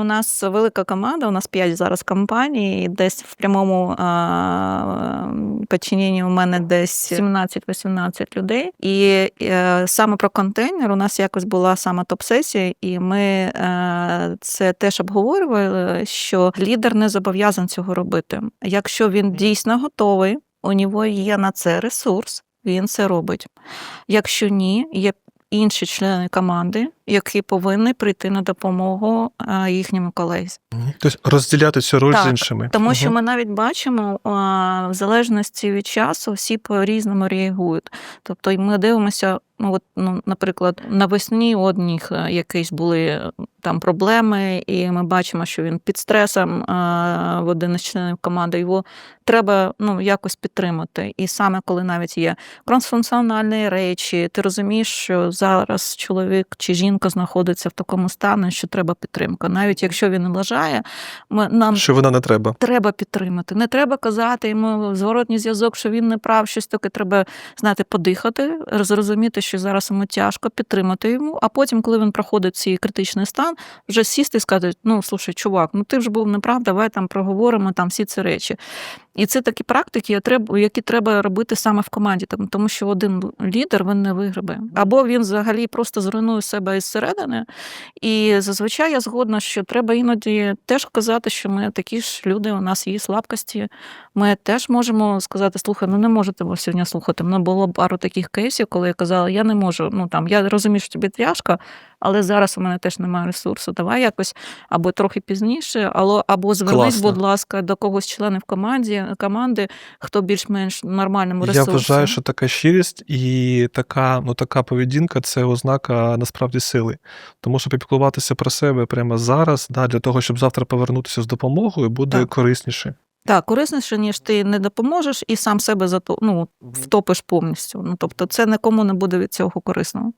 У нас велика команда, у нас 5 зараз компаній, десь в прямому підчиненні у мене десь 17-18 людей. І е, саме про контейнер у нас якось була саме топ-сесія, і ми е, це теж обговорювали, що лідер не зобов'язаний цього робити. Якщо він дійсно готовий, у нього є на це ресурс, він це робить. Якщо ні, є інші члени команди, які повинні прийти на допомогу е, їхньому колезі. Тобто розділяти цю роль з іншими. Тому що ми навіть бачимо, в залежності від часу всі по-різному реагують. Тобто, ми дивимося, ну от, ну, наприклад, навесні у одних е, якісь були е, там проблеми, і ми бачимо, що він під стресом в один із членів команди. Його треба ну, якось підтримати. І саме коли навіть є трансфункціональні речі, ти розумієш, що зараз чоловік чи жінка знаходиться в такому стані, що треба підтримка. Навіть якщо він лажає, ми нам Що вона не треба. треба підтримати. Не треба казати йому зворотній зв'язок, що він не прав, щось таке. Треба знаєте, подихати, зрозуміти, що зараз йому тяжко, підтримати йому. А потім, коли він проходить цей критичний стан, вже сісти і сказати: ну слушай, чувак, ну ти ж був неправ, давай там проговоримо там всі ці речі. І це такі практики, які треба робити саме в команді, тому- що один лідер він не вигребе. Або він взагалі просто зруйнує себе із середини. І зазвичай я згодна, що треба іноді теж казати, що ми такі ж люди, у нас є слабкості. Ми теж можемо сказати, слухай, ну не можете ви сьогодні слухати. Мене було пару таких кейсів, коли я казала, я не можу. Ну там я розумію, що тобі тяжко, але зараз у мене теж немає ресурсу. Давай якось або трохи пізніше, або, або звернись, Класно. будь ласка, до когось членів команді, команди, хто більш-менш нормальному Я вважаю, що така щирість і така, ну, така поведінка це ознака насправді сили. Тому що попіклуватися про себе прямо зараз, да, для того, щоб завтра повернутися з допомогою, буде Так. корисніше. Так, корисніше, ніж ти не допоможеш і сам себе зато, ну, втопиш повністю. Ну, тобто, це нікому не буде від цього корисно.